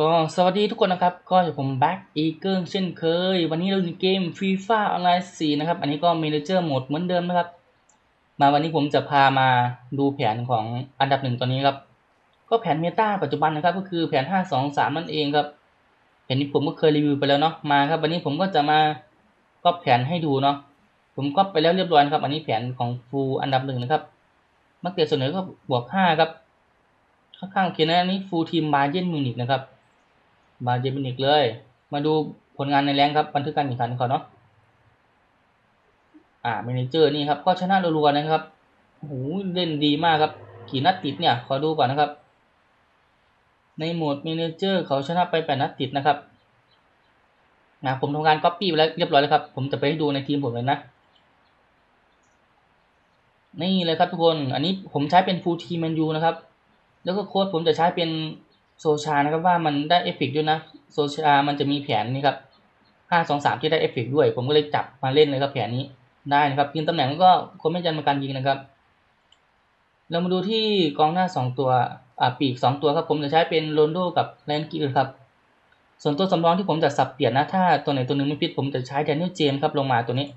ก็สวัสดีทุกคนนะครับ ก็อยู่ผมแบ็กอีเกิลเช่นเคย วันนี้เราอยู่นเกมฟรีฟาออนไลน์4นะครับ อันนี้ก็ m ม n เจอร์โหมดเหมือนเดิมนะครับ มาวันนี้ผมจะพามาดูแผนของอันดับหนึ่งตอนนี้ครับ ก็แผนเมตาปัจจุบันนะครับ ก็คือแผน 5 2 3 นั่นเองครับแผนนี้ผมก็เคยรีวิวไปแล้วเนาะมาครับ วันนี้ผมก็จะมาก็แผนให้ดูเนาะผมก็ไปแล้วเรียบร้อยนะครับ อันนี้แผนของฟูอันดับหนึ่งนะครับมักเตียเสนอก็บวก5ครับค่อนข้างๆเขียนนะอันนี้ฟูทีมบาเยนมิวนิกนะครับ บาเยมินิกเลย มาดูผลงานในแรงครับ บันทึกการแข่งขันเขาเนาะอ่าเมนเจอร์นี่ครับ ก็ชนะรัวๆนะครับโอ้โหเล่นดีมากครับ กี่นัดติดเนี่ย ขอดูก่อนนะครับ ในโหมดเมนเจอร์เขาชนะไปแปดนัดติดนะครับนะผมทำการก๊อปปี้ไปแล้วเรียบร้อยแล้วครับ ผมจะไปให้ดูในทีมผมเลยนะ นี่เลยครับทุกคน อันนี้ผมใช้เป็นฟูลทีมแมนยูนะครับ แล้วก็โค้ดผมจะใช้เป็น โซชานะครับว่ามันได้เอฟเฟกด้วยนะโซชามันจะมีแผนนี่ครับห้าสองสามที่ได้เอฟเฟกด้วย ผมก็เลยจับมาเล่นเลยครับแผนนี้ได้นะครับทีมตำแหน่งก็คนไม่จันมาการยิงนะครับ เรามาดูที่กองหน้าสองตัวอ่าปีกสองตัวครับผมจะใช้เป็นโรนโดกับแลนกิลครับส่วนตัวสำรองที่ผมจะสับเปลี่ยนนะถ้าตัวไหนตัวหนึ่งไม่ฟิตผมจะใช้แดเนียลเจมส์ครับลงมาตัวนี้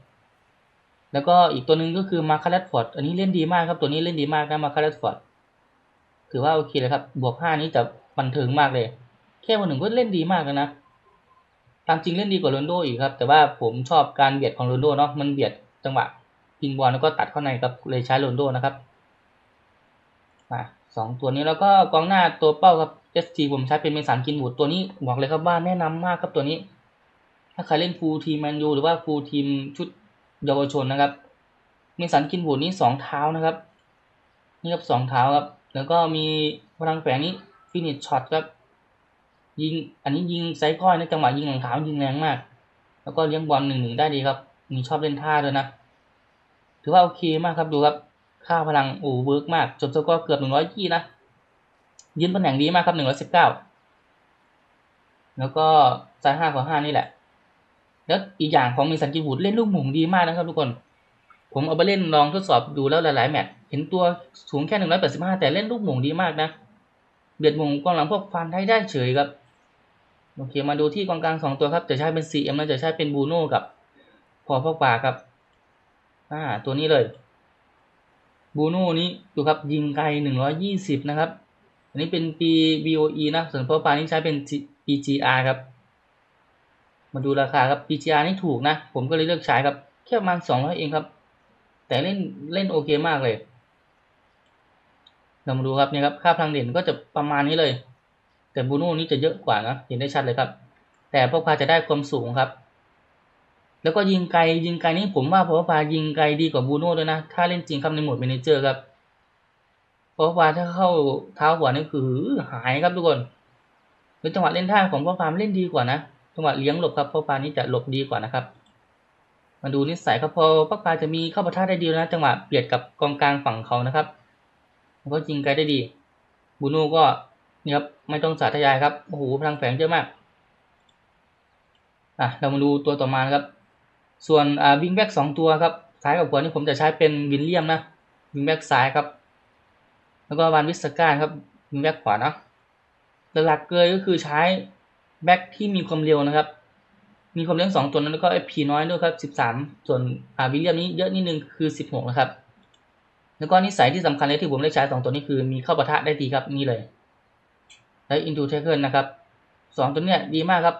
แล้วก็อีกตัวหนึ่งก็คือมาคาร์ลฟอร์ดอันนี้เล่นดีมากครับตัวนี้เล่นดีมากนะมาคาร์ลฟอร์ดถือว่าโอเคเลยครับบวกห้านี้จะ บันเทิงมากเลย แค่วันหนึ่งก็เล่นดีมากแล้วนะตามจริงเล่นดีกว่าโรนโดอีกครับ แต่ว่าผมชอบการเบียดของโรนโดเนาะมันเบียดจังหวะยิงบอลแล้วก็ตัดเข้าในครับเลยใช้โรนโดนะครับมาสองตัวนี้แล้วก็กองหน้าตัวเป้าครับ ST ผมใช้เป็นเมสันกินบูดตัวนี้บอกเลยครับว่าแนะนำมากครับตัวนี้ ถ้าใครเล่นฟูลทีมแมนยูหรือว่าฟูลทีมชุดเยาวชนนะครับเมสันกินบูดนี้สองเท้านะครับ นี่ครับสองเท้าครับ แล้วก็มีพลังแฝงนี้ ฟินิชช็อตครับ ยิง อันนี้ยิงไซก้อยในจังหวะยิงหลังเท้ายิงแรงมาก แล้วก็เลี้ยงบอลหนึ่งหนึ่งได้ดีครับมีชอบเล่นท่าด้วยนะ ถือว่าโอเคมากครับดูครับ ค่าพลังโอ้เวิร์กมาก จบสกอร์เกือบหนึ่งร้อยยี่นะยืนตำแหน่งดีมากครับหนึ่งร้อยสิบเก้าแล้วก็ไซห้าของห้านี่แหละ แล้วอีกอย่างของมีสันกิบูดเล่นลูกหมุงดีมากนะครับทุกคน ผมเอาไปเล่นลองทดสอบดูแล้วหลายๆแมตช์เห็นตัวสูงแค่หนึ่งร้อยแปดสิบห้าแต่เล่นลูกหมุงดีมากนะ เบียดมุงกองหลังพวกฟันได้ได้เฉยครับโอเคมาดูที่กองกลางสองตัวครับจะใช้เป็น CM แล้วจะใช้เป็นบูโน่กับพอพอกปาครับอ่าตัวนี้เลยบูโน่นี้ดูครับยิงไกลหนึ่งร้อยี่สิบนะครับ อันนี้เป็นปี BOE นะส่วนพอปานี่ใช้เป็น PGR ครับ มาดูราคาครับ PGR นี่ถูกนะ ผมก็เลยเลือกใช้ครับแค่ประมาณสองร้อยเองครับ แต่เล่นเล่นโอเคมากเลย เรามาดูครับนี่ครับค่าพลังเด่นก็จะประมาณนี้เลย แต่บูโน่นี่จะเยอะกว่านะเห็นได้ชัดเลยครับ แต่พวกพาจะได้ความสูงครับ แล้วก็ยิงไกลยิงไกลนี่ผมว่าพวกพายิงไกลดีกว่าบูโน่ด้วยนะ ถ้าเล่นจริงครับในโหมดเมนเจอร์ครับพวกพาถ้าเข้าเท้าหัวนี่คือหายครับทุกคนหรือจังหวะเล่นท่าของพวกพามเล่นดีกว่านะจังหวะเลี้ยงหลบครับพวกพานี่จะหลบดีกว่านะครับมาดูนิสัยครับพอพวกพาจะมีเข้าประท่าได้ดีนะ จังหวะเบียดกับกองกลางฝั่งเขานะครับ ก็ยิงไกลได้ดี บูน่ก็นี่ครับไม่ต้องสาธยายครับโอ้โหพลังแฝงเยอะมากอะเรามาดูตัวต่อมาครับ ส่วนอ่าวิงแบ็กสองตัวครับซ้ายกับขวานี่ผมจะใช้เป็นวินเลียมนะวิงแบ็กซ้ายครับ แล้วก็วานวิสการครับวิงแบ็กขวานะหลักๆเลยก็คือใช้แบ็กที่มีความเร็วนะครับ มีความเร็วสองตัวนั้นแล้วก็ไอพีน้อยด้วยครับสิบสามส่วนอ่าวิลเลียมนี้เยอะนิดนึงคือสิบหกนะครับ แล้วก็นิสัยที่สำคัญเลยที่ผมได้ใช้สองตัวนี้คือมีเข้าปะทะได้ดีครับนี่เลยและอินทูเทเคิลนะครับสองตัวเนี้ยดีมากครับ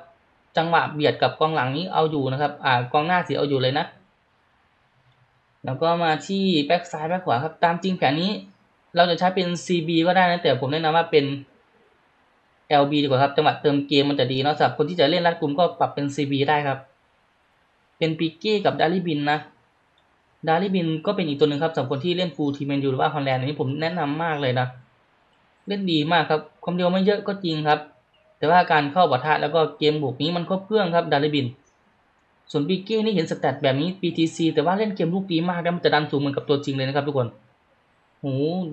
จังหวะเบียดกับกองหลังนี้เอาอยู่นะครับ อ่ากองหน้าเสียเอาอยู่เลยนะ แล้วก็มาที่แบ็กซ้ายแบ็กขวาครับ ตามจริงแผนนี้ เราจะใช้เป็น CB ก็ได้นะแต่ผมแนะนำว่าเป็น LB ดีกว่าครับ จังหวะเติมเกมมันจะดีเนาะสำหรับคนที่จะเล่นรัดกลุ่มก็ปรับเป็น CB ได้ครับ เป็นปิกเก้กับดาริบินนะ ดาริบินก็เป็นอีกตัวหนึ่งครับสำหรับคนที่เล่นฟูลทีมแมนยูหรือว่าฮอลแลนด์อันนี้ผมแนะนำมากเลยนะ เล่นดีมากครับ ความเร็วไม่เยอะก็จริงครับ แต่ว่าการเข้าปะทะแล้วก็เกมบุกนี้มันครบเครื่องครับดาริบิน ส่วนปีเก้นี่เห็นสแตทแบบนี้ PTC แต่ว่าเล่นเกมลูกดีมากแล้วมันจะดันสูงเหมือนกับตัวจริงเลยนะครับทุกคนโห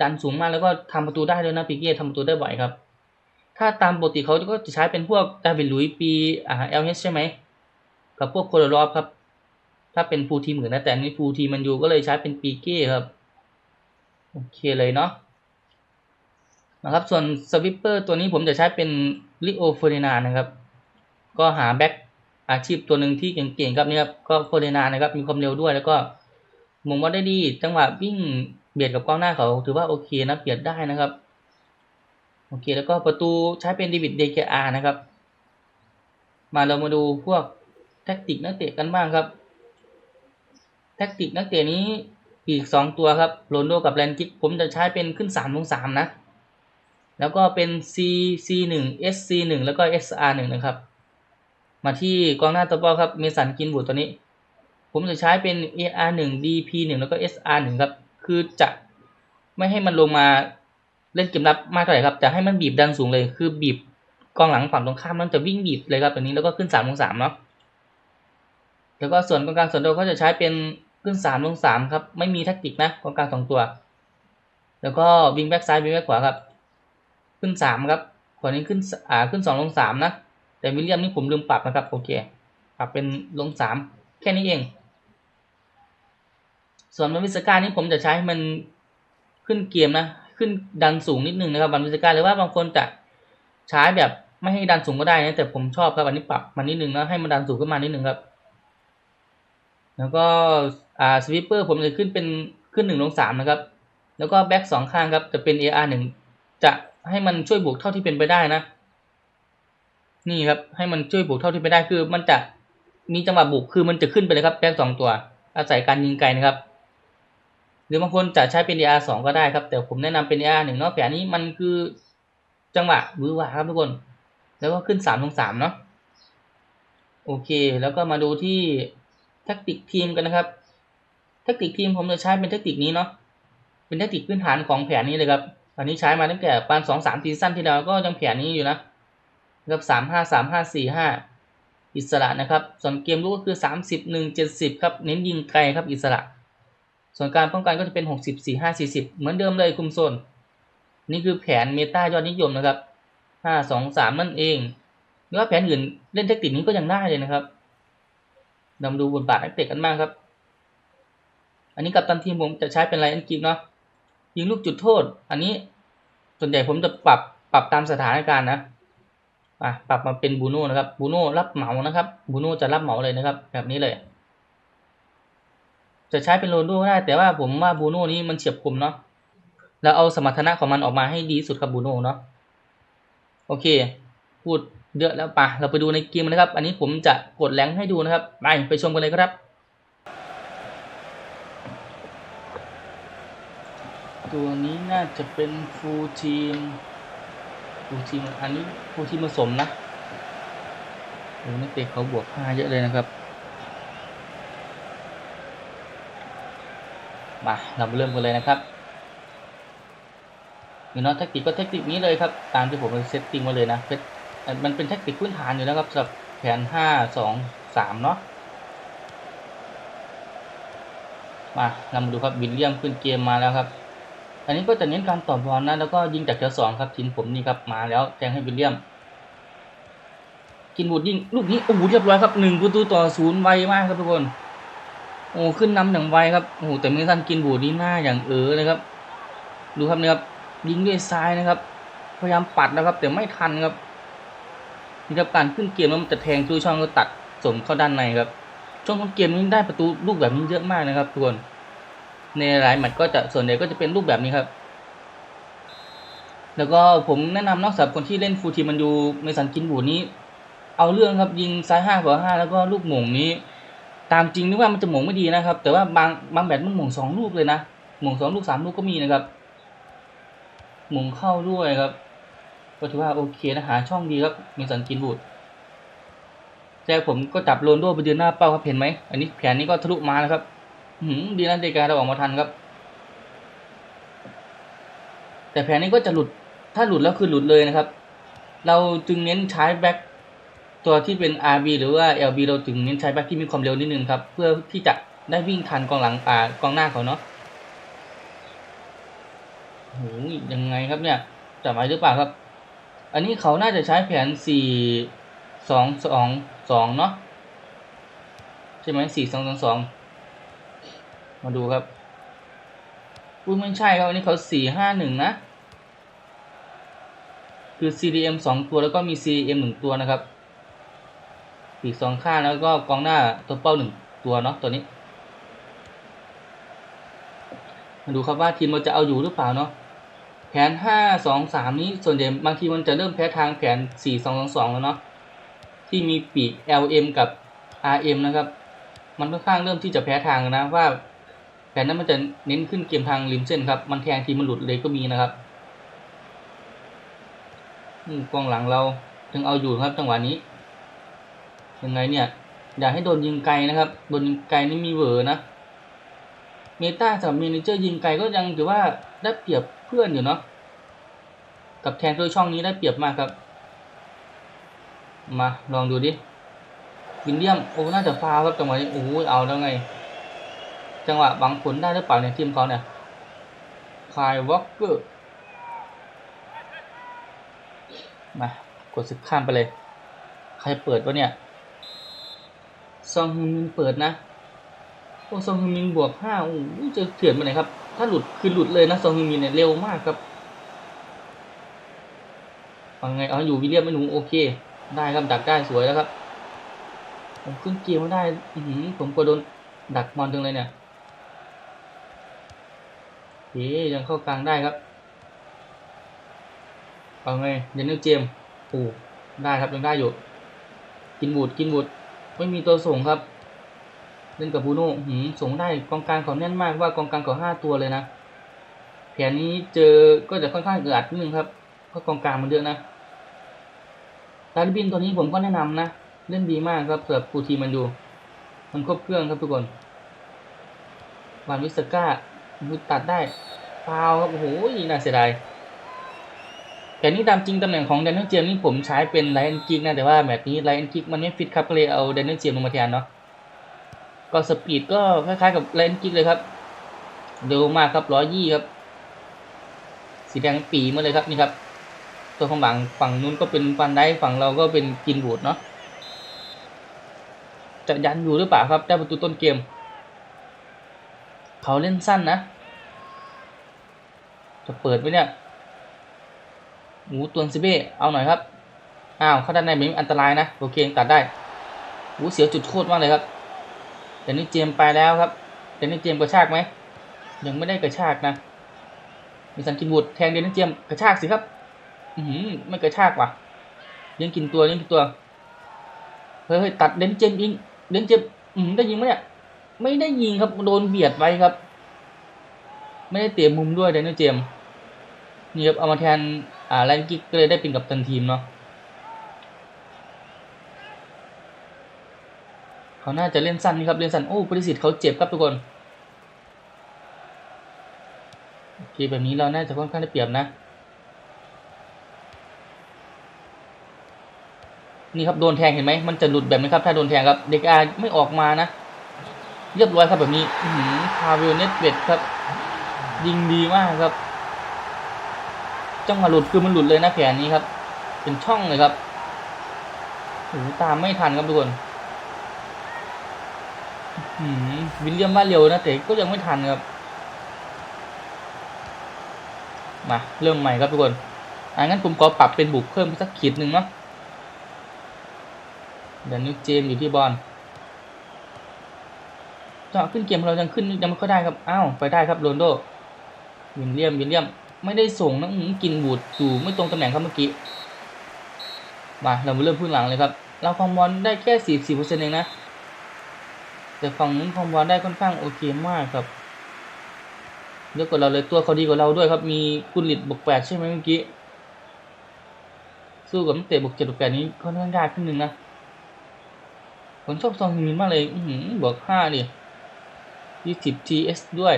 ดันสูงมากแล้วก็ทำประตูได้เลยนะปีเก้ทำประตูได้บ่อยครับ ถ้าตามปกติเขาก็จะใช้เป็นพวกดาวิดลุยปีอ่า LH ใช่ไหมกับพวกโคโรลอฟครับ ถ้าเป็นฟูลทีมอื่นนะแต่นี้ฟูลทีมมันอยู่ก็เลยใช้เป็นปีเก้ครับโอเคเลยเนาะนะครับส่วนสวิปเปอร์ตัวนี้ผมจะใช้เป็นลิโอเฟอร์ดินานะครับ ก็หาแบ็กอาชีพตัวหนึ่งที่เก่งๆครับนี่ครับก็เฟอร์ดินานะครับมีความเร็วด้วยแล้วก็มงว่าได้ดี จังหวะวิ่งเบียดกับกองหน้าเขาถือว่าโอเคนะเบียดได้นะครับโอเคแล้วก็ประตูใช้เป็นเดวิดเดเกอานะครับ มาเรามาดูพวกแท็กติกนักเตะกันบ้างครับ แท็กติกนักเตะนี้อีกสองตัวครับโรนโดกับแลนกิกผมจะใช้เป็นขึ้นสามลงสามนะ แล้วก็เป็น C C หนึ่ง S C หนึ่งแล้วก็ S R หนึ่งนะครับ มาที่กองหน้าตัวบอลครับเมสันกินบูดตัวนี้ ผมจะใช้เป็น A R หนึ่ง D P หนึ่งแล้วก็ S R หนึ่งครับ คือจะไม่ให้มันลงมาเล่นเกมรับมากเท่าไหร่ครับจะให้มันบีบดันสูงเลย คือบีบกองหลังฝั่งตรงข้ามนั่นจะวิ่งบีบเลยครับตัวนี้แล้วก็ขึ้นสามลงสามเนาะ แล้วก็ส่วนกองกลางส่วนตัวเขาจะใช้เป็นขึ้นสามลงสามครับ ไม่มีแท็กติกนะกองกลางสองตัว แล้วก็วิงแบ็กซ้ายวิงแบ็กขวาครับ ขึ้นสามครับขวานี้ขึ้นอ่าขึ้นสองลงสามนะ แต่วิลเลียมนี่ผมลืมปรับนะครับโอเค ปรับเป็นลงสามแค่นี้เอง ส่วนมันวิสกานี่ผมจะใช้มันขึ้นเกมนะ ขึ้นดันสูงนิดนึงนะครับบันวิสกาหรือว่าบางคนจะใช้แบบไม่ให้ดันสูงก็ได้นะแต่ผมชอบครับอันนี้ปรับมันนิดนึงนะให้มันดันสูงขึ้นมานิดนึงครับ แล้วก็อ่าสวิปเปอร์ผมจะขึ้นเป็นขึ้นหนึ่งลงสามนะครับ แล้วก็แบ็กสองข้างครับจะเป็น AR หนึ่งจะให้มันช่วยบวกเท่าที่เป็นไปได้นะ นี่ครับให้มันช่วยบวกเท่าที่ไปได้คือ มันจะมีจังหวะบุกคือมันจะขึ้นไปเลยครับแบ็กสองตัว อาศัยการยิงไกลนะครับ หรือบางคนจะใช้เป็น AR สองก็ได้ครับ แต่ผมแนะนำเป็น AR หนึ่งเนาะแผนนี้มันคือจังหวะบื้อหวาครับทุกคน แล้วก็ขึ้นสามลงสามเนาะโอเค แล้วก็มาดูที่ แทคติกทีมกันนะครับแทคติกทีมผมจะใช้เป็นแทคติกนี้เนาะเป็นแทคติกพื้นฐานของแผนนี้เลยครับอันนี้ใช้มาตั้งแต่ปาณสองสามซีซั่นที่แล้วก็ยังแผนนี้อยู่นะครับสามห้าสามห้าสี่ห้าอิสระนะครับ ส่วนเกมลูกก็คือสามสิบหนึ่งเจ็ดสิบครับเน้นยิงไกลครับอิสระ ส่วนการป้องกันก็จะเป็นหกสิบสี่ห้าสี่สิบเหมือนเดิมเลยคุมโซนนี่คือแผนเมตายอดนิยมนะครับห้าสองสามนั่นเองหรือว่าแผนอื่นเล่นแทคติกนี้ก็ยังได้เลยนะครับ เราดูบทบาทนักเตะกันบ้างครับ อันนี้กับตันทีมผมจะใช้เป็นไลน์อันกิฟเนาะยิงลูกจุดโทษ อันนี้ส่วนใหญ่ผมจะปรับปรับตามสถานการณ์นะอะปรับมาเป็นบูโน่นะครับบูโน่รับเหมานะครับบูโน่จะรับเหมาเลยนะครับ แบบนี้เลย จะใช้เป็นโรนโดก็ได้ แต่ว่าผมว่าบูโน่นี้มันเฉียบคมเนาะแล้วเอาสมรรถนะของมันออกมาให้ดีสุดครับบูโน่เนาะโอเค พูด เยอะแล้วปะเราไปดูในเกมนะครับ อันนี้ผมจะกดแรงให้ดูนะครับ ไปไปชมกันเลยครับตัวนี้น่าจะเป็นฟูลทีมฟูลทีมอันนี้ฟูลทีมผสมนะโอ้นักเตะเขาบวกห้าเยอะเลยนะครับมาเรามาเริ่มกันเลยนะครับมีนอตแทคติกก็แทคติกนี้เลยครับ ตามที่ผมเซตติ้งมาเลยนะเซต มันเป็นแทคติกพื้นฐานอยู่แล้วครับสำหรับแผนห้าสองสามเนาะมาเรามาดูครับวิลเลียมขึ้นเกมมาแล้วครับ อันนี้ก็จะเน้นการต่อบอลนะแล้วก็ยิงจากแถวสองครับทีมผมนี่ครับมาแล้วแทงให้วิลเลียม กินบูดยิงลูกนี้โอ้โหเรียบร้อยครับหนึ่งประตูต่อศูนย์ไวมากครับทุกคน โอ้ขึ้นนำอย่างไวครับโอ้โหแต่เมสันกินบูดนี่หน้าอย่างเออเลยครับ ดูครับเนี่ยครับยิงด้วยซ้ายนะครับ พยายามปัดนะครับแต่ไม่ทันครับ นี่ครับการขึ้นเกมแล้วมันจะแทงตู้ช่องก็ตัดส่งเข้าด้านในครับ ช่วงต้นเกมนี้ได้ประตูลูกแบบนี้เยอะมากนะครับทุกคนในหลายแมตช์ก็จะส่วนใหญ่ก็จะเป็นรูปแบบนี้ครับ แล้วก็ผมแนะนำนอกจากคนที่เล่นฟูทีมันอยู่เมสันกินบูนี้ เอาเรื่องครับยิงซ้ายห้าขวาห้าแล้วก็ลูกหม่งนี้ ตามจริงนึกว่ามันจะหม่งไม่ดีนะครับ แต่ว่าบางบางแมตช์มันหม่งสองลูกเลยนะหม่งสองลูกสามลูกก็มีนะครับหม่งเข้าด้วยครับ ก็ถือว่าโอเคนะหาช่องดีครับเมสันกินบูดแต่ผมก็จับโรนโดไปเดืนหน้าเป้าครับเห็นไหมอันนี้แผนนี้ก็ทะลุมาแล้วครับหืมดีนะเดกาเราออกมาทันครับ แต่แผนนี้ก็จะหลุดถ้าหลุดแล้วคือหลุดเลยนะครับ เราจึงเน้นใช้แบ็คตัวที่เป็น RB หรือว่า LB เราจึงเน้นใช้แบ็คที่มีความเร็วนิดนึงครับ เพื่อที่จะได้วิ่งทันกองหลังอ่ากองหน้าเขาเนาะโหยังไงครับเนี่ยจะไหวหรือเปล่าครับ อันนี้เขาน่าจะใช้แผนสี่สองสองสองเนาะใช่ไหมสี่สองสองสองมาดูครับอุ้ยไม่ใช่ครับอันนี้เขาสี่ห้าหนึ่งนะ คือ CDM สองตัวแล้วก็มี CDM หนึ่งตัวนะครับปีกสองข้างแล้วก็กองหน้าตัวเป้าหนึ่งตัวเนาะตัวนี้ มาดูครับว่าทีมเราจะเอาอยู่หรือเปล่าเนาะ ผนห้าสองสามนี้ส่วนใหญ่บางทีมันจะเริ่มแพ้ทางแผนสี่สองสองสองแล้วเนาะที่มีปีก LM กับ RM นะครับ มันค่อนข้างเริ่มที่จะแพ้ทางนะว่าแผนนั้นมันจะเน้นขึ้นเกมทางริมเส้นครับ มันแทงทีมันหลุดเลยก็มีนะครับนี่กองหลังเราถึงเอาอยู่ครับจังหวะนี้ยังไงเนี่ยอยากให้โดนยิงไกลนะครับโดนยิงไกลนี่มีเวอร์นะเมตาสำหรับเมเนเจอร์ยิงไกลก็ยังถือว่าได้เปรียบ เพื่อนอยู่เนาะกับแทนตัวช่องนี้ได้เปรียบมากครับ มาลองดูดิวินเลียมโอ้น่าจะฟาวครับจังหวะนี้โอ้ยเอาแล้วไง จังหวะบังผลได้หรือเปล่าเนี่ยทีมเขาเนี่ยคายวอลเกอร์มากดสิบข้ามไปเลย ใครเปิดวะเนี่ยซองฮึนมินเปิดนะ ซองฮึมินบวกห้าโอ้จะเถื่อนไปไหนครับ ถ้าหลุดคือหลุดเลยนะซองฮึมินเนี่ยเร็วมากครับเอาไงเอาอยู่วิเลียมไม่หนูโอเค ได้ครับดักได้สวยแล้วครับ ผมขึ้นเกมไม่ได้อือหือผมก็โดนดักมอนจังเลยเนี่ยเอ๊ยังเข้ากลางได้ครับเอาไงเดนนิลเจมส์โอ้ได้ครับยังได้อยู่ กินบูดกินบูดไม่มีตัวส่งครับ เล่นกับบูโน่หืมส่งได้กองกลางเขาแน่นมากว่ากองกลางเขาห้าตัวเลยนะแผนนี้เจอก็จะค่อนข้างอึดอัดนิดนึงครับเพราะกองกลางมันเยอะนะดาริบินตัวนี้ผมก็แนะนำนะเล่นดีมากครับเผื่อปูทีมันดู มันครบเครื่องครับทุกคนวานวิสก้าดูตัดได้ฟาวครับโอ้โหน่าเสียดายแต่นี่ตามจริงตำแหน่งของแดนนิลเจมนี่ผมใช้เป็นไลออนกิกนะแต่ว่าแบบนี้ไลออนกิกมันไม่ฟิตครับก็เลยเอาแดนนิลเจมลงมาแทนเนาะ ก็สปีดก็คล้ายๆกับไลนกิกเลยครับเร็วมากครับร้อยยี่ครับ สีแดงปีมาเลยครับนี่ครับ ตัวข้างหลังฝั่งนู้นก็เป็นฟันได้ฝั่งเราก็เป็นกินบูดเนาะจะยันอยู่หรือเปล่าครับ ได้ประตูต้นเกม เขาเล่นสั้นนะ จะเปิดไหมเนี่ยหมูตัวซิเบ้เอาหน่อยครับ อ้าว เข้าด้านในไม่มีอันตรายนะ โอเคตัดได้หมูเสียจุดโคตรมากเลยครับ แต่นี่เจียมไปแล้วครับแต่นี่เจียมกระชากไหมยังไม่ได้กระชากนะมีสันกินบุตรแทงเดนนี่เจียมกระชากสิครับ อือหือไม่กระชากว่ะยังกินตัวยังกินตัวเฮ้ยตัดเดนเจียมยิงเดนเจียมอืมได้ยิงไหมเนี่ยไม่ได้ยิงครับโดนเบียดไว้ครับ ไม่ได้เตะมุมด้วยเดนเจียมนี่ครับเอามาแทนอ่าแลนกิกก็เลยได้เป็นกับตันทีมเนาะ เขาน่าจะเล่นสั้นนี่ครับเล่นสั้นโอ้ปริสิทธิ์เขาเจ็บครับทุกคนโอเคแบบนี้เราน่าจะค่อนข้างได้เปรียบนะนี่ครับโดนแทงเห็นไหมมันจะหลุดแบบนี้ครับถ้าโดนแทงครับเด็กอาไม่ออกมานะเรียบร้อยครับแบบนี้อือพาเวลเน็ตเวดครับ ยิงดีมากครับจังหวะหลุดคือมันหลุดเลยนะแผนนี้ครับ เป็นช่องเลยครับโอ้โหตามไม่ทันครับทุกคน วิลเลียมว่าเร็วนะแต่ก็ยังไม่ทันครับ มาเริ่มใหม่ครับทุกคนอ่างั้นผมขอปรับเป็นบุกเพิ่มสักขีดหนึ่งเนาะเดี๋ยวนิวเจมอยู่ที่บอลจะขึ้นเกมเรายังขึ้นยังไม่ค่อยได้ครับ อ้าวไปได้ครับโรนโดวิลเลียมวิลเลียม ไม่ได้ส่งนะกินบูดอยู่ไม่ตรงตำแหน่งครับเมื่อกี้ มาเรามาเริ่มพื้นหลังเลยครับ เราคอมบอลได้แค่สี่สิบเปอร์เซ็นต์เองนะ แต่ฝั่งนู้นคอมบอลได้ค่อนข้างโอเคมากครับเยอะกว่าเราเลยตัวเขาดีกว่าเราด้วยครับ มีกุลิตบวกแปดใช่ไหมเมื่อกี้ สู้กับนักเตะบวกเจ็ดบวกแปดนี้ค่อนข้างยากขึ้นหนึ่งนะผมชอบซองฮิมินมากเลย อืบวกห้าดิยี่สิบ TS ด้วย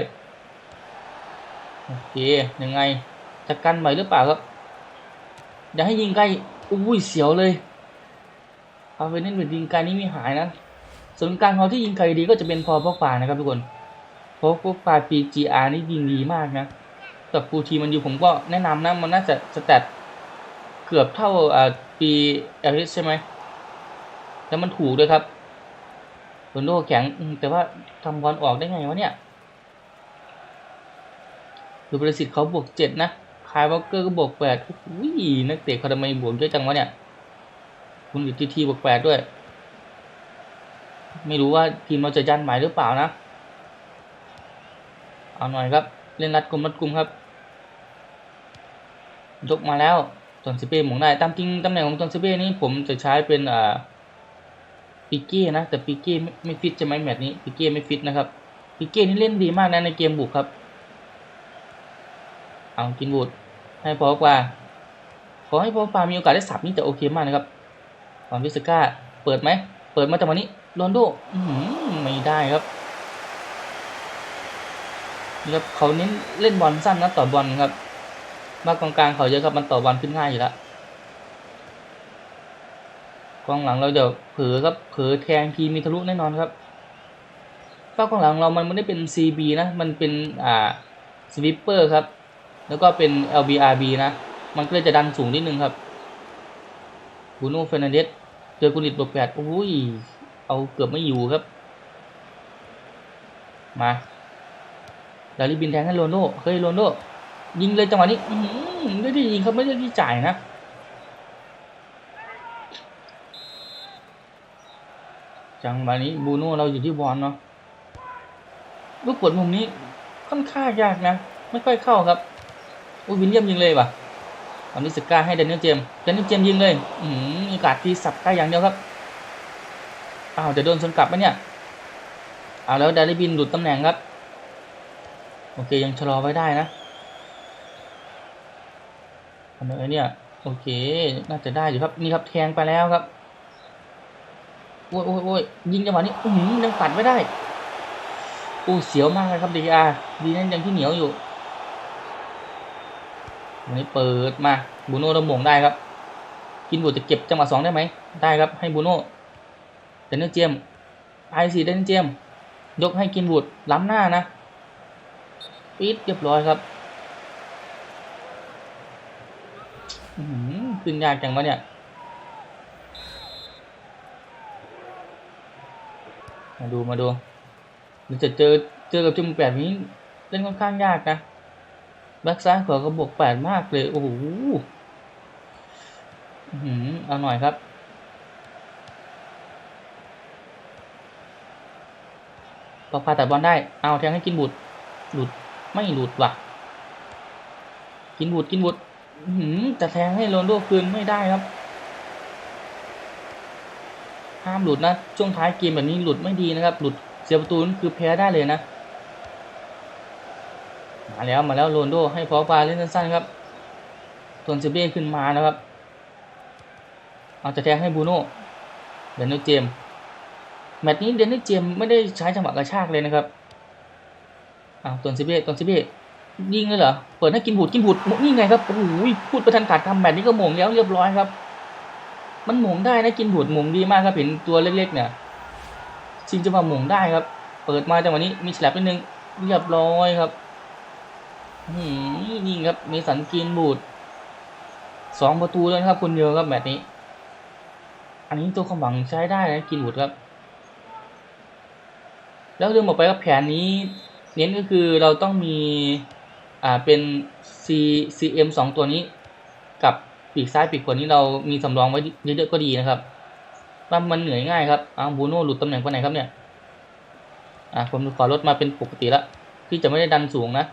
โอเค ยังไงจะกันไหวหรือเปล่าครับ อย่าให้ยิงไกล อุ้ย เสียวเลย เอาไปเน้นเป็นยิงไกลนี่ไม่หายนะ ส่วนการเขาที่ยิงไกลดีก็จะเป็นพอพกปานะครับทุกคนเพราะพวกปา PGR นี่ยิงดีมากนะกับฟูทีมันอยู่ผมก็แนะนำนะ มันน่าจะสแตทเกือบเท่าอ่าปีเอลใช่ไหม แล้วมันถูกด้วยครับโรนโดแข็งแต่ว่าทำบอลออกได้ไงวะเนี่ยดูบริสิทธิ์เขาบวกเจ็ดนะ คายวอลเกอร์ก็บวกแปดอุ้ยนักเตะเขาทำไมบวกเยอะจังวะเนี่ย คุณอิทธิทีบวกแปดด้วย ไม่รู้ว่าทีมเราจะยันหมายหรือเปล่านะ เอาหน่อยครับ เล่นรัดกลุ่มรัดกลุ่มครับ ยกมาแล้วตอนซิเป้หมงได้ ตามจริงตำแหน่งของตอนซิเป้นี่ผมจะใช้เป็นอ่าปิเก้นะ แต่ปิเก้ไม่ไม่ฟิตใช่ไหมแมตช์นี้ปิเก้ไม่ฟิตนะครับปิเก้นี่เล่นดีมากนะในเกมบุกครับ เอากินบูดให้พอกว่า ขอให้พอปามีโอกาสได้สับนี่จะโอเคมากนะครับตอนวิสก้าเปิดไหม เปิดมาจากวันนี้โรนโดไม่ได้ครับนี่ครับเขาเน้นเล่นบอลสั้นนะต่อบอลครับ มากองกลางเขาเยอะครับมันต่อบอลขึ้นง่ายอยู่แล้วกองหลังเราเดี๋ยวเผลอครับเผลอแทงทีมีทะลุแน่นอนครับเป้ากองหลังเรามันไม่ได้เป็น CB นะมันเป็นอ่าสวิปเปอร์ครับ แล้วก็เป็น LBRB นะ มันก็เลยจะดันสูงนิดนึงครับบูโน่เฟรนันเดส เจอกุลิตบวกแปดโอ้ย เอาเกือบไม่อยู่ครับ มาดาริบินแทงให้โรนโดเฮ้ยโรนโดยิงเลยจังหวะนี้อื้อหือไม่ได้ยิงครับไม่ได้ที่จ่ายนะ จังหวะนี้บูโน่เราอยู่ที่บอลเนาะลูกปวดมุมนี้ค่อนข้างยากนะ ไม่ค่อยเข้าครับอุ้ยวินเลียมยิงเลยว่ะ อนนี้สก้าให้เดนนิลเจมส์เดนนิลเจมส์ยิงเลยอืมมีโอกาสที่สับได้อย่างเดียวครับอ้าวจะโดนสวนกลับไหมเนี่ยเอาแล้วดาริบินหลุดตำแหน่งครับโอเคยังชะลอไว้ได้นะทำไมเนี่ยโอเคน่าจะได้อยู่ครับนี่ครับแทงไปแล้วครับโอ้ยโอ้ยโอ้ยยิงจังหวะนี้อือหือยังปัดไม่ได้โอ้เสียวมากเลยครับดีอาดีนั่นยังที่เหนียวอยู่ วันนี้เปิดมาบูโน่ระมงได้ครับ กินบุตรจะเก็บจังหวะสองได้ไหมได้ครับให้บูโน่เดนเนอร์เจมไอซีเดนเนอร์เจมยกให้กินบุตรล้ำหน้านะปิดเรียบร้อยครับอื้อหือขึ้นยากจังวะเนี่ยมาดูมาดูมันจะเจอเจอกับจุ่มแปดนี้เล่นค่อนข้างยากนะ แบ็กซ้ายขวาก็บวกแปดมากเลย โอ้โหอื้อหือเอาหน่อยครับ ปอกพาแต่บอลได้ เอาแทงให้กินบุตรหลุด ไม่หลุดว่ะ กินบุตรกินบุตรอื้อหือจะแทงให้โรนลโดคืนไม่ได้ครับ ห้ามหลุดนะ ช่วงท้ายเกมแบบนี้หลุดไม่ดีนะครับ หลุดเสียประตูนั่นคือแพ้ได้เลยนะ มาแล้วมาแล้วโรนโดให้พอปาเล่นสั้นๆครับตัวนเซเบ้ขึ้นมานะครับ เอาจะแทงให้บูโน่เดนนิลเจมแมตช์นี้เดนนิลเจมไม่ได้ใช้จังหวะกระชากเลยนะครับอ้าวตัวนเซเบ้ตัวนเซเบ้ยิงเลยเหรอ เปิดให้กินหูดกินหูดนี่ไงครับ โอ้โหพูดประทันขาดคำแมตช์นี้ก็หม่งแล้วเรียบร้อยครับ มันหมุงได้นะกินหูดหมุงดีมากครับเห็นตัวเล็กๆเนี่ยจริงจะมาหมุงได้ครับ เปิดมาจังหวะนี้มีฉลับนิดนึงเรียบร้อยครับ อืมนี่ครับมีสันกินบูดสองประตูแล้วนะครับคนเดียวครับแบบนี้ อันนี้ตัวความหวังใช้ได้นะกินบูดครับ แล้วเรื่องบอกไปว่าแผนนี้ เน้นก็คือเราต้องมีอ่าเป็น C CM สองตัวนี้ กับปีกซ้ายปีกขวานี้เรามีสำรองไว้เยอะๆก็ดีนะครับว่ามันเหนื่อยง่ายครับอ้าวบูโน่หลุดตำแหน่งไปไหนครับเนี่ยอ่าผมขอลดมาเป็นปกติแล้วที่จะไม่ได้ดันสูงนะ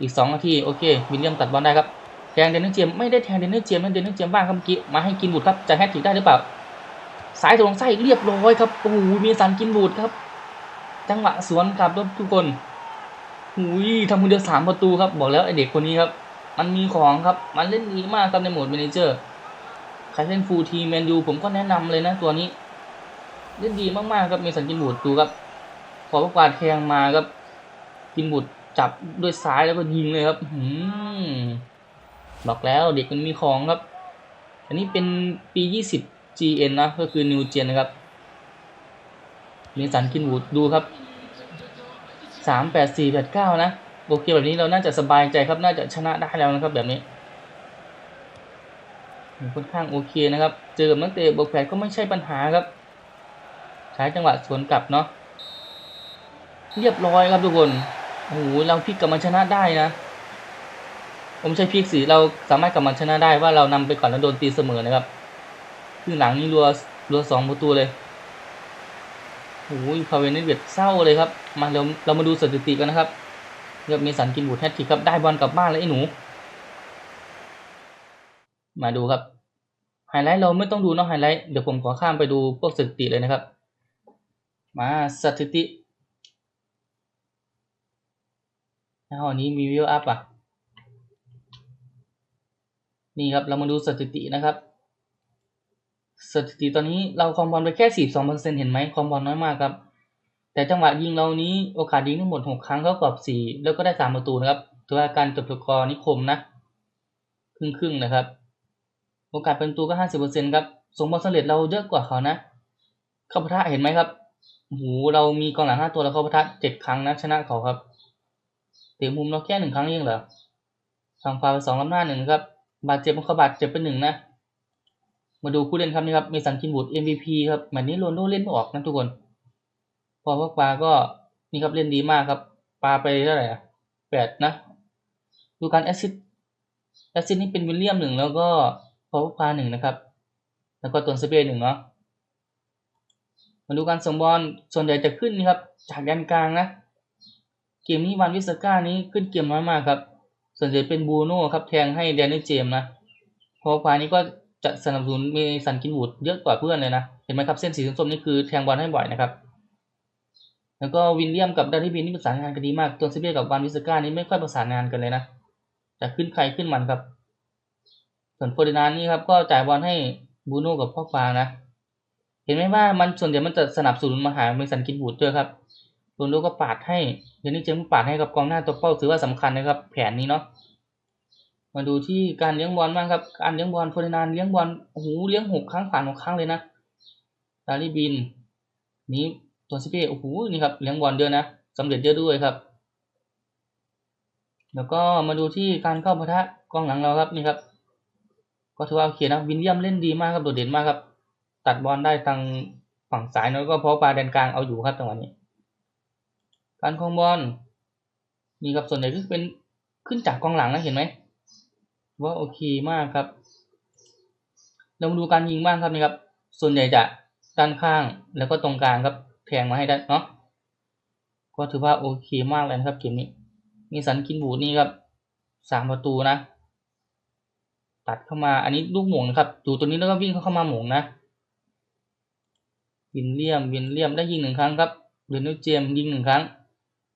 อีกสองนาที โอเควิลเลียมตัดบอลได้ครับแทงเดนนิสเจมส์ไม่ได้แทงเดนนิสเจมส์นะเดนนิสเจมส์บ้างครับเมื่อกี้มาให้กินบูดครับจะแฮตทริกได้หรือเปล่าสายตรงไส้เรียบร้อยครับโอ้โหมีสันกินบูดครับ จังหวะสวนกลับครับทุกคนหุยทำคนเดียวสามประตูครับบอกแล้วไอเด็กคนนี้ครับ มันมีของครับมันเล่นดีมากครับในโหมดเมนเจอร์ใครเล่นฟูลทีแมนยูผมก็แนะนำเลยนะตัวนี้ เล่นดีมากๆครับมีสันกินบูดดูครับ ขอประกาดแทงมาครับกินบูด จับด้วยซ้ายแล้วก็ยิงเลยครับหืมบอกแล้วเด็กมันมีของครับ อันนี้เป็นปี 20 GN นะ ก็คือ New Gen นะครับมีสันกินบูดดูครับสามแปดสี่แปดเก้านะโอเคแบบนี้เราน่าจะสบายใจครับ น่าจะชนะได้แล้วนะครับแบบนี้ค่อนข้างโอเคนะครับ เจอกับนักเตะบวกแปดก็ไม่ใช่ปัญหาครับ ใช้จังหวะสวนกลับเนาะ เรียบร้อยครับทุกคน โอ้โหเราพลิกกลับมาชนะได้นะ ผมใช้พีกสีเราสามารถกลับมาชนะได้ว่าเรานำไปก่อนแล้วโดนตีเสมอนะครับครึ่งหลังนี้รัวรัวสองประตูเลยโอ้ยพาเวนิเวตเศร้าเลยครับ มาเราเรามาดูสถิติกันนะครับเรียบเมสันกินบูดแฮตทิกครับได้บอลกลับบ้านแล้วไอ้หนู มาดูครับไฮไลท์เราไม่ต้องดูนาะไฮไลท์เดี๋ยวผมขอข้ามไปดูพวกสถิติเลยนะครับ มาสถิติ อ้าวอันนี้มีวิวอัพอะ นี่ครับเรามาดูสถิตินะครับ สถิติตอนนี้เราคองบอลไปแค่สี่สองเปอร์เซ็นเห็นไหมคองบอลน้อยมากครับ แต่จังหวะยิงเรานี้โอกาสยิงทั้งหมดหกครั้งเท่ากับสี่แล้วก็ได้สามประตูนะครับถือว่าการจบสกอร์นิคมนะ ครึ่งครึ่งนะครับ โอกาสเป็นประตูก็ห้าสิบเปอร์เซ็นครับสมบอลสำเร็จเราเยอะกว่าเขานะเข้าปะทะเห็นไหมครับโอ้โหเรามีกองหลังห้าตัวแล้วเข้าปะทะเจ็ดครั้งนะชนะเขาครับ ตะมุมเราแค่หนึ่งครั้งเองเหรอทางฟาวไปสองล้ำหน้าหนึ่งครับบาดเจ็บเขาบาดเจ็บเป็นหนึ่งนะ มาดูผู้เล่นครับนี่ครับมีสันคินบูด MVP ครับแมตช์นี้โรนโดเล่นไม่ออกนะทุกคน พอพักปาก็นี่ครับเล่นดีมากครับ ปาไปเท่าไหร่อะแปดนะ ดูการแอสซิสแอสซิสนี่เป็นวิลเลียมหนึ่งแล้วก็พอพักปาหนึ่งนะครับ แล้วก็ตัวสเปนหนึ่งเนาะมาดูการส่งบอลส่วนใหญ่จะขึ้นนี่ครับ จากแดนกลางนะ เกมนี้วันวิสก้านี้ขึ้นเกมน้อยมากครับ ส่วนใหญ่เป็นบูโน่ครับแทงให้แดนนี่เจมส์นะเพราะพานี้ก็จะสนับสนุนมีสันกินวูดเยอะกว่าเพื่อนเลยนะ เห็นไหมครับเส้นสีส้มนี่คือแทงบอลให้บ่อยนะครับ แล้วก็วินเลียมกับดาริบินนี่ประสานงานกันดีมากตัวซิเบียกับวานวิสก้านี่ไม่ค่อยประสานงานกันเลยนะจะขึ้นใครขึ้นมันครับ ส่วนโฟร์ดินานนี่ครับก็จ่ายบอลให้บูโน่กับพ่อฟางนะ เห็นไหมว่ามันส่วนใหญ่มันจะสนับสนุนมาหาเมสันกินวูดด้วยครับ โรนลโดก็ปาดให้เดนนี่เจมส์ปาดให้กับกองหน้าตัวเป้าถือว่าสำคัญนะครับ แผนนี้เนาะมาดูที่การเลี้ยงบอลบ้างครับ การเลี้ยงบอลโฟร์ดินานเลี้ยงบอลโอ้โหเลี้ยงหกครั้งผ่านหกครั้งเลยนะดาริบิน นี้ตัวซิเป้โอ้โหนี่ครับเลี้ยงบอลเยอะนะสำเร็จเยอะด้วยครับ แล้วก็มาดูที่การเข้าปะทะกองหลังเราครับนี่ครับ ก็ถือว่าโอเคนะวินเลียมเล่นดีมากครับโดดเด่นมากครับ ตัดบอลได้ทางฝั่งซ้ายแล้วก็เพราะปลาแดนกลางเอาอยู่ครับจังหวะนี้ การครองบอลนี่ครับส่วนใหญ่ก็เป็นขึ้นจากกองหลังนะเห็นไหมว่าโอเคมากครับเรามาดูการยิงบ้างครับนี่ครับ ส่วนใหญ่จะด้านข้างแล้วก็ตรงกลางครับแทงมาให้ได้เนาะก็ถือว่าโอเคมากเลยนะครับเกมนี้ มีสันกินบูดนี่ครับสามประตูนะ ตัดเข้ามาอันนี้ลูกหม่งนะครับดูตัวนี้แล้วก็วิ่งเข้ามาหม่งนะวินเลียมวินเลียมได้ยิงหนึ่งครั้งครับเรนโดเจมยิงหนึ่งครั้ง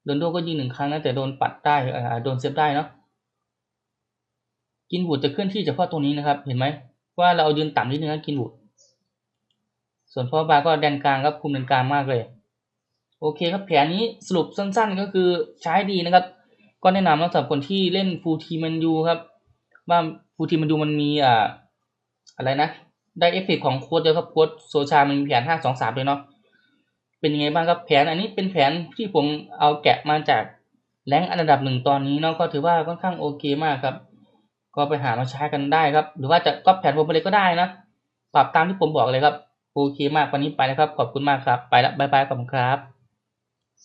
โรนโดก็ยิงหนึ่งครั้งนะแต่โดนปัดได้โดนเซฟได้เนาะกินบูดจะเคลื่อนที่เฉพาะตรงนี้นะครับ เห็นไหมว่าเราเอายืนต่ำนิดนึงนะกินบูดส่วนพ่อบาก็แดนกลางครับคุมแดนกลางมากเลย โอเคครับแผนนี้สรุปสั้นๆ ก็คือใช้ดีนะครับ ก็แนะนำสำหรับคนที่เล่นฟูทีมันยูครับว่าฟูทีมันยูมันมีอ่าอะไรนะ ได้เอฟเฟกของโค้ดเดียวครับโค้ดโซชามันมีแผนห้าสองสามเลยเนาะ เป็นยังไงบ้างครับแผนอันนี้เป็นแผนที่ผมเอาแกะมาจากแรงอันดับหนึ่งตอนนี้เนาะก็ถือว่าค่อนข้างโอเคมากครับ ก็ไปหามาใช้กันได้ครับ หรือว่าจะก๊อปแผนผมไปเลยก็ได้นะปรับตามที่ผมบอกเลยครับโอเคมากวันนี้ไปนะครับ ขอบคุณมากครับ ไปแล้วบายบายขอบคุณครับ